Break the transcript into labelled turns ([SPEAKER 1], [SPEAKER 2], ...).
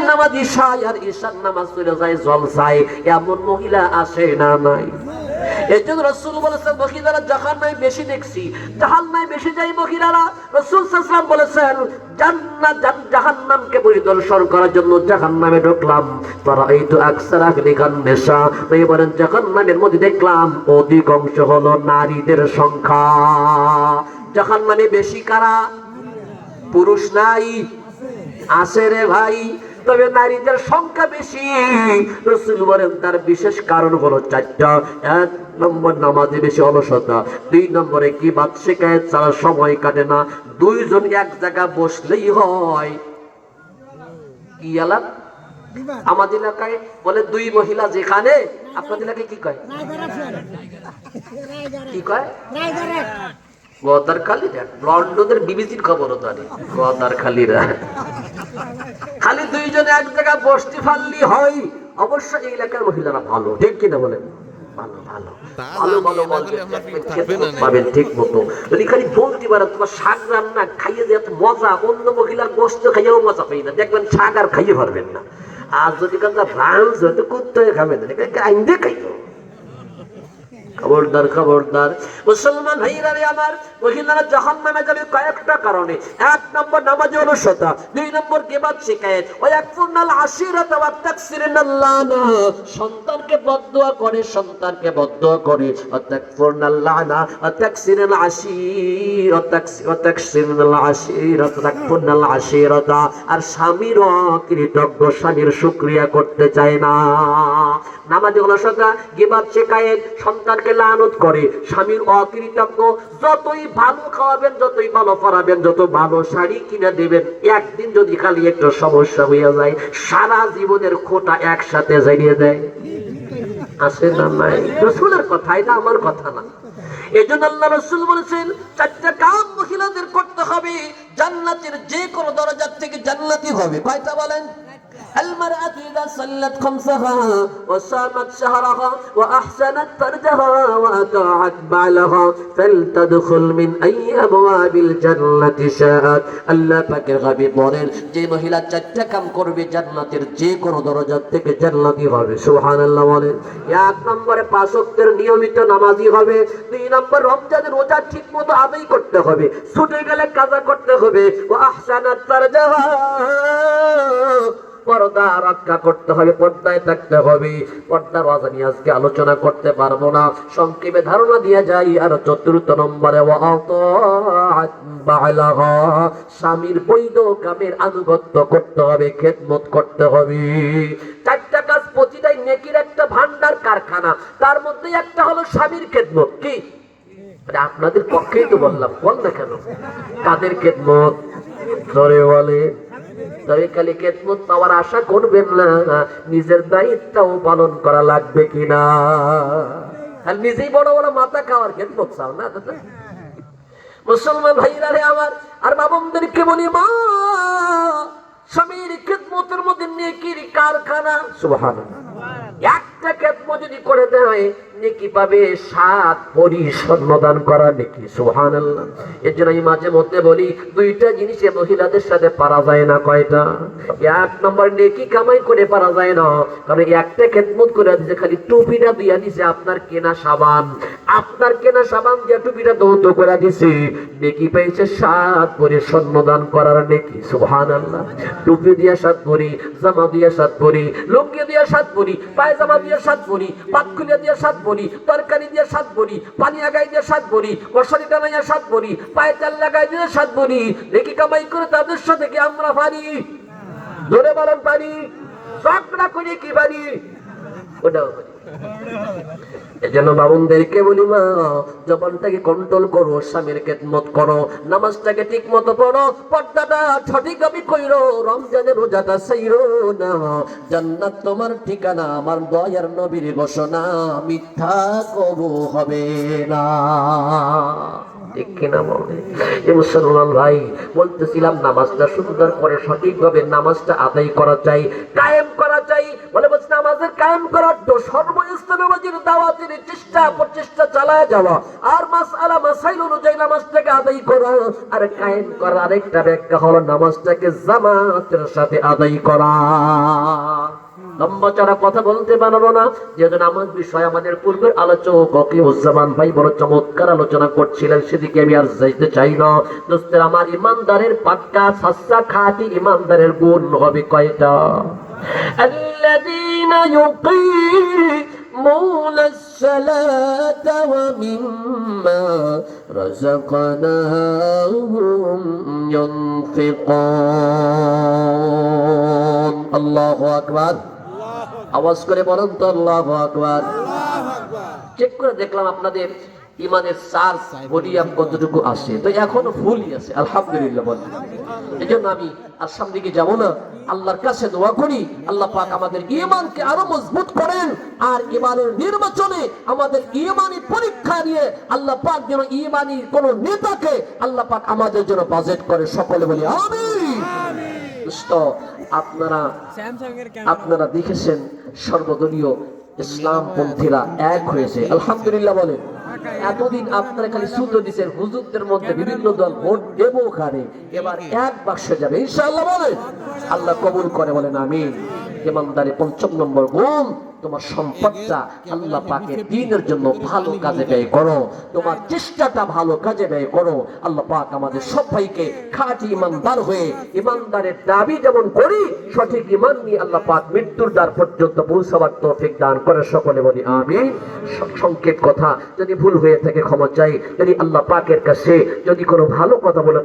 [SPEAKER 1] নামাজ, ঈশায় আর ঈশার নামাজ চলে যায় এমন মহিলা আসে না নাই। জন্য জাহান ঢুকলাম। তারা এই তো নেশা। বলেন মধ্যে দেখলাম অধিকাংশ হলো নারীদের সংখ্যা। জাহান্নামে বেশি কারা? পুরুষ নাই? আছে রে ভাই। তবে নারীদের সংখ্যা বেশি। রসুল বলেন তার বিশেষ কারণ হলো চারটা। এক নম্বর নামাজে বেশি অলসতা দুই নম্বরে কি বাদ শেখায় ছাড়া সময় কাটে না। দুইজন এক জায়গা বসলেই হয়। কি আলাপ আমাদের এলাকায় বলে দুই মহিলা যেখানে আপনাদের এলাকায় কি কয়? কি কয়? গদার খালিরা লন্ডনের বিবিসির খবর তারে গদার খালিরা খালি দুইজনে এক জায়গায় বসতে পারলি হয়। অবশ্য এই এলাকার মহিলারা ভালো। ঠিক কিনা বলেন? ঠিক মতো। যদি খালি বলতে পারে তোমার শাক রান্না খাইয়ে যে এত মজা। অন্য মহিলার গোস্ত খাইয়েও মজা পাই না। দেখবেন শাক আর খাইয়ে পারবেন না। আর যদি কাজটা রান্স হয়তো কুত্তে খাবেন না। খাইও। খবরদার খবরদার। মুসলমান আমার, মহিলারা জাহান নামে যাবে কয়েকটা কারণে। এক নম্বর দুই নম্বর শিকায়ত। এক আশিরত সন্তানকে করে সন্তানকে করে। তাকসিরিনাল আশির ও তাকসি ও তাকসিরিনাল আশির ও তাকফুরনাল আশিরত। আর স্বামীর কৃতজ্ঞ স্বামীর শুকরিয়া করতে চায় না। নামাজি অলসতা, গিবাদ শিকায়েত, সন্তানকে লানত করে। স্বামীর অকৃতজ্ঞ, যতই ভালো খাওয়াবেন, যতই ভালো পড়াবেন, যত ভালো শাড়ি কিনে দেবেন, একদিন যদি খালি একটু সমস্যা হইয়া যায়, সারা জীবনের খোটা একসাথে জানিয়ে দেয়। না নাই? রসুলের আমার কথা না। এই জন্য আল্লাহ রসুল বলেছেন, চারটা কাম মহিলাদের করতে হবে, জান্নাতের যে কোনো দরজার থেকে জান্নাতি হবে। কয়টা বলেন? المرأة إذا صلت خمسها وصامت شهرها وأحسنت فرجها وأطاعت بعلها فلتدخل من أي أبواب الجنة شاءت আল্লাহ পাকের হাবিব বলেন যে মহিলা চারটা কাম করবে জান্নাতের যে কোনো দরজা থেকে জান্নাতি হবে সুবহানাল্লাহ বলেন এক নম্বরে পাঁচ ওয়াক্তের নিয়মিত নামাজি হবে দুই নম্বর রমজানের রোজা ঠিক মতো আদায় করতে হবে ছুটে গেলে কাজা করতে হবে ও আহসানাত ফারজাহা পর্দা রক্ষা করতে হবে, পর্দায় থাকতে হবে। পর্দার ওয়াজা নিয়ে আজকে আলোচনা করতে পারব না। সংক্ষেপে ধারণা দিয়ে যাই, আর চতুর্থ নম্বরে স্বামীর বৈধ কামের আনুগত্য করতে হবে, খেদমত করতে হবে। চারটা কাজ প্রতিটাই নেকির একটা ভান্ডার কারখানা। তার মধ্যে একটা হলো স্বামীর খেদমত। কি? আপনাদের পক্ষেই তো বললাম, বল না কেন? কাদের খেদমত? ধরে বলে। তবে খালি পাওয়ার আশা করবেন না। নিজের দায়িত্বও পালন করা লাগবে কিনা? নিজেই বড় বড় মাথা খাওয়ার খেদমত চাও না? মুসলমান ভাইরা রে আমার, আর বাবনদেরকে বলি, মা, স্বামীর খেদমতের মধ্যে নেকির কারখানা। সুবহানাল্লাহ। একটা যদি করে দেয়, নেকি পাবে সাত পরিসন্নদান করা নেকি সোহান এর জন্য আমি মাঝে মধ্যে বলি, দুইটা জিনিসে মহিলাদের সাথে পারা যায় না কয়টা? এক নম্বর, নেকি কামাই করে পারা যায় না। কারণ একটা খেদমত করে দিছে খালি টুপিটা দিয়া দিছে আপনার কেনা সাবান। আপনার কেনা সাবান দিয়া টুপিটা দৌত করে দিছে। নেকি পেয়েছে সাত পরিসন্নদান করার নেকি। সুবহানাল্লাহ। টুপি দিয়া সাত পরি জামা দিয়া সাত পরি লুঙ্গি দিয়া সাত পরি পায়জামা দিয়া সাত পরি পাতকুলিয়া দিয়া সাত পরি তরকারি দিয়া সাত পরি পানি আগাই দিয়া সাত পরি মশারি টানাইয়া সাত পরি পায়ে তেল লাগাই দিয়ে সাত পরি নেকি কামাই করে তাদের সাথে কি আমরা পারি। ধরে বলেন পারি। চকরা করে কি পারি? ওটাও পারি। এজন্য বাবুনদেরকে বলি, মা, জবানটাকে কন্ট্রোল করো, স্বামীর খেদমত করো, নামাজটাকে ঠিক মতো পড়ো, পর্দাটা সঠিক আমি কইরো, রমজানের রোজাটা সাইরো না। জান্নাত তোমার ঠিকানা, আমার দয়ার নবীর ঘোষণা, মিথ্যা কবু হবে না। নামাজটা সুন্দর করে সঠিকভাবে নামাজটা আদায় করা চাই, কায়েম করা চাই বলে বলছে নামাজের কায়েম করার তো সর্বস্তরবাজির দাওয়াতের চেষ্টা প্রচেষ্টা চালায় যাওয়া। আর মাসআলা মাসাইল অনুযায়ী নামাজটাকে আদায় করা। আর কায়েম করার আরেকটা ব্যাখ্যা হলো নামাজটাকে জামাতের সাথে আদায় করা। লম্বা কথা বলতে না। যেহেতু নামাজ বিষয় আমাদের পূর্বের আলোচক ভাই বড় চমৎকার আলোচনা করছিলেন, সেদিকে আমি আর যাইতে চাই না। দোস্তের, আমার ইমানদারের পাক্কা সাচ্চা খাঁটি ইমানদারের গুণ হবে কয়টা? الذين يقيمون الصلاة ومما رزقناهم ينفقون الله أكبر আওয়াজ করে বলেন তো আল্লাহ আকবার চেক করে দেখলাম আপনাদের ইমানের কতটুকু তো এখনও ফুলই আছে আলহামদুলিল্লাহ এই জন্য আমি যাব না। আল্লাহর কাছে দোয়া করি আল্লাহ পাক আমাদের ইমানকে আরও মজবুত করেন আর ইমানের নির্বাচনে আমাদের ইমানি পরীক্ষা নিয়ে আল্লাহ পাক যেন ইমানি কোন নেতাকে আল্লাহ পাক আমাদের জন্য বাজেট করে সকলে বলি দোস্ত, আপনারা আপনারা দেখেছেন সর্বদলীয় ইসলাম পন্থীরা এক হয়েছে। আলহামদুলিল্লাহ বলে এতদিন আপনারা খালি সূত্র দিচ্ছেন হুজুরদের মধ্যে বিভিন্ন দল ভোট দেব ওখানে। এবার এক বাক্সে যাবে। ইনশাআল্লাহ বলে আল্লাহ কবুল করে বলেন, আমিন। ইমানদারি পঞ্চম নম্বর গুণ, তোমার সম্পদটা আল্লাহ পাকের দিনের জন্য ভালো কাজে ব্যয় করো। তোমার চেষ্টাটা ভালো কাজে ব্যয় করো। আল্লাহ পাক আমাদের সবাইকে খাঁটি ইমানদার হয়ে ইমানদারের দাবি যেমন করি, সঠিক ইমান নিয়ে আল্লাহ পাক মৃত্যুর দ্বার পর্যন্ত পৌঁছাবার তৌফিক দান করে সকলে বলি আমি সংক্ষেপ কথা, যদি ভুল হয়ে থাকে ক্ষমা চাই, যদি আল্লাহ পাকের কাছে যদি কোনো ভালো কথা বলে